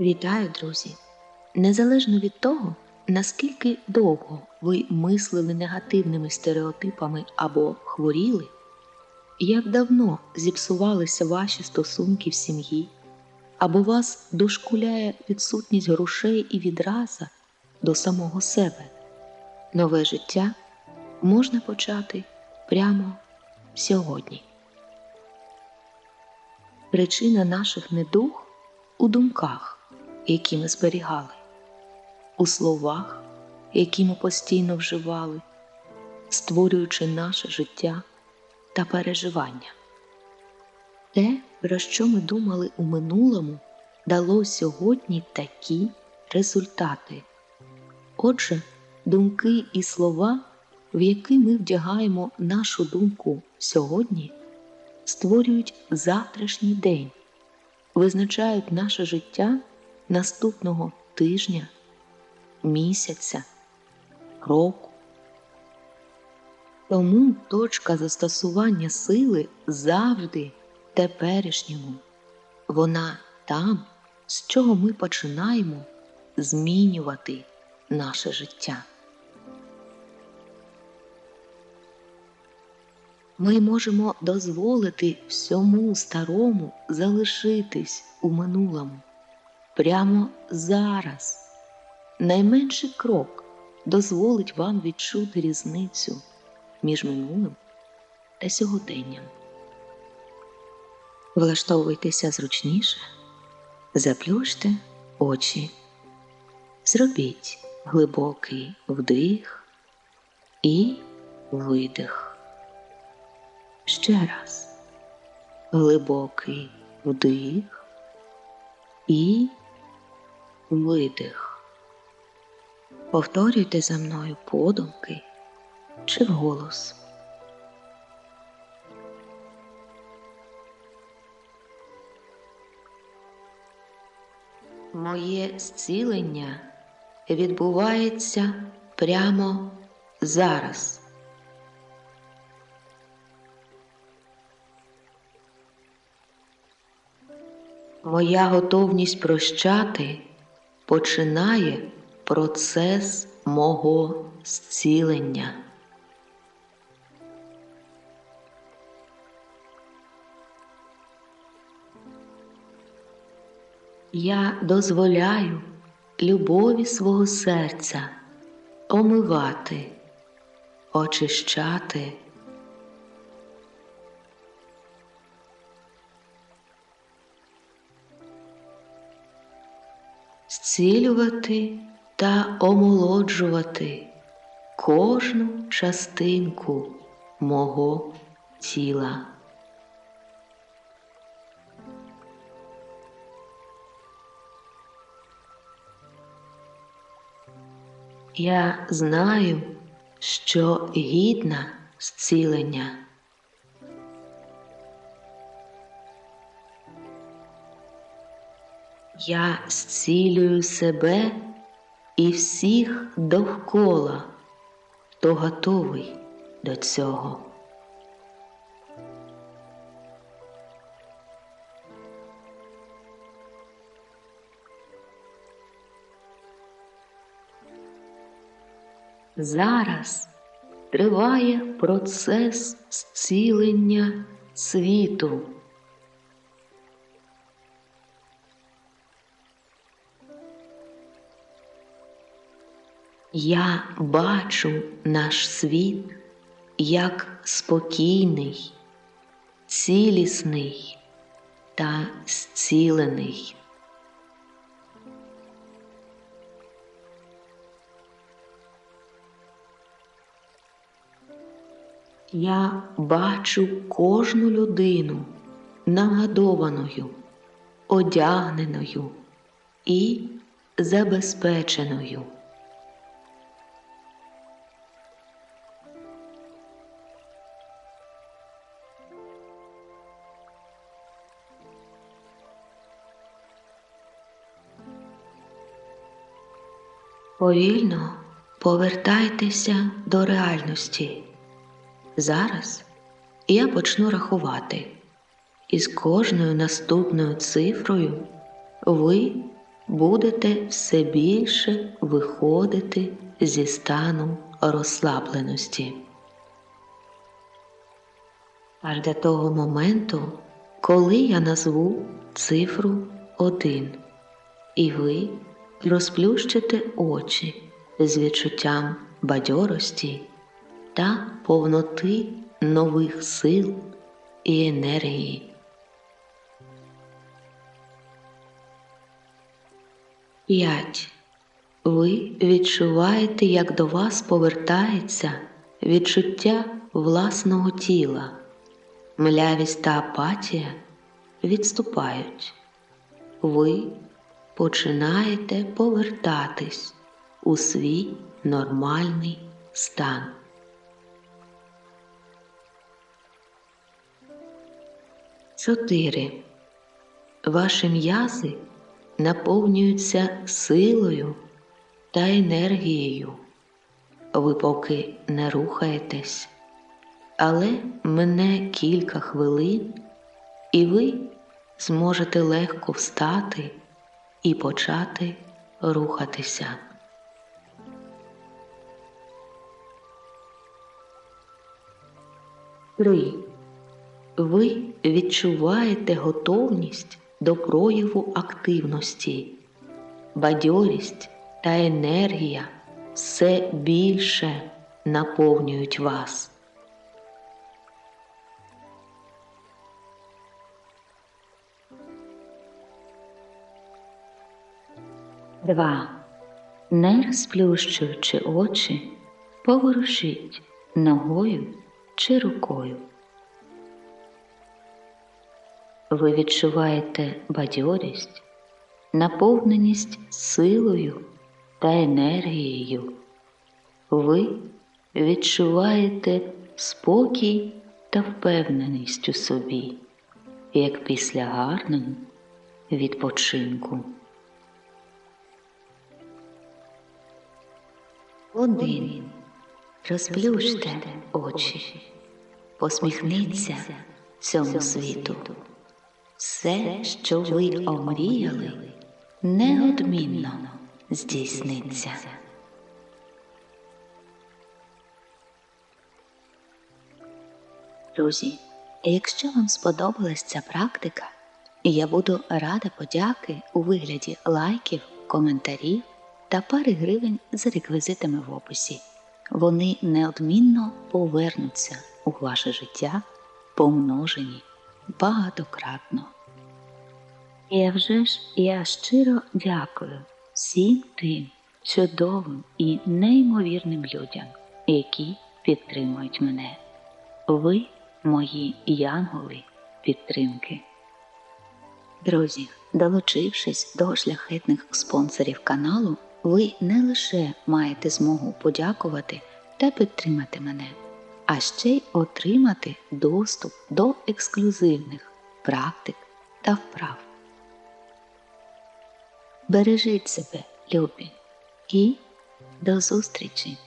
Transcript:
Вітаю, друзі! Незалежно від того, наскільки довго ви мислили негативними стереотипами або хворіли, як давно зіпсувалися ваші стосунки в сім'ї, або вас дошкуляє відсутність грошей і відраза до самого себе, нове життя можна почати прямо сьогодні. Причина наших недуг у думках, які ми зберігали, у словах, які ми постійно вживали, створюючи наше життя та переживання. Те, про що ми думали у минулому, дало сьогодні такі результати. Отже, думки і слова, в які ми вдягаємо нашу думку сьогодні, створюють завтрашній день, визначають наше життя наступного тижня, місяця, року. Тому точка застосування сили завжди теперішньому. Вона там, з чого ми починаємо змінювати наше життя. Ми можемо дозволити всьому старому залишитись у минулому прямо зараз. Найменший крок дозволить вам відчути різницю між минулим та сьогоденням. Влаштовуйтеся зручніше, заплющте очі, зробіть глибокий вдих і видих. Ще раз глибокий вдих і видих. Повторюйте за мною подумки чи вголос. Моє зцілення відбувається прямо зараз. Моя готовність прощати починає процес мого зцілення. Я дозволяю любові свого серця омивати, очищати. Зцілювати та омолоджувати кожну частинку мого тіла. Я знаю, що гідна зцілення. Я зцілюю себе і всіх довкола, хто готовий до цього. Зараз триває процес зцілення світу. Я бачу наш світ як спокійний, цілісний та зцілений. Я бачу кожну людину нагадованою, одягненою і забезпеченою. Повільно повертайтеся до реальності. Зараз я почну рахувати, і з кожною наступною цифрою ви будете все більше виходити зі стану розслабленості. Аж до того моменту, коли я назву цифру 1, і ви розплющите очі з відчуттям бадьорості та повноти нових сил і енергії. П'ять. Ви відчуваєте, як до вас повертається відчуття власного тіла, млявість та апатія відступають. Ви починаєте повертатись у свій нормальний стан. Чотири. Ваші м'язи наповнюються силою та енергією. Ви поки не рухаєтесь, але мине кілька хвилин, і ви зможете легко встати і почати рухатися. Три. Ви відчуваєте готовність до прояву активності, бадьорість та енергія все більше наповнюють вас. Два. Не розплющуючи очі, поворушіть ногою чи рукою. Ви відчуваєте бадьорість, наповненість силою та енергією. Ви відчуваєте спокій та впевненість у собі, як після гарного відпочинку. Один. Розплющте очі, посміхніться цьому світу. Все, що ви омріяли, неодмінно здійсниться. Друзі, якщо вам сподобалась ця практика, я буду рада подяки у вигляді лайків, коментарів та пари гривень за реквізитами в описі. Вони неодмінно повернуться у ваше життя, помножені багатократно. І вже ж я щиро дякую всім тим чудовим і неймовірним людям, які підтримують мене. Ви мої янголи підтримки. Друзі, долучившись до шляхетних спонсорів каналу, ви не лише маєте змогу подякувати та підтримати мене, а ще й отримати доступ до ексклюзивних практик та вправ. Бережіть себе, любі, і до зустрічі!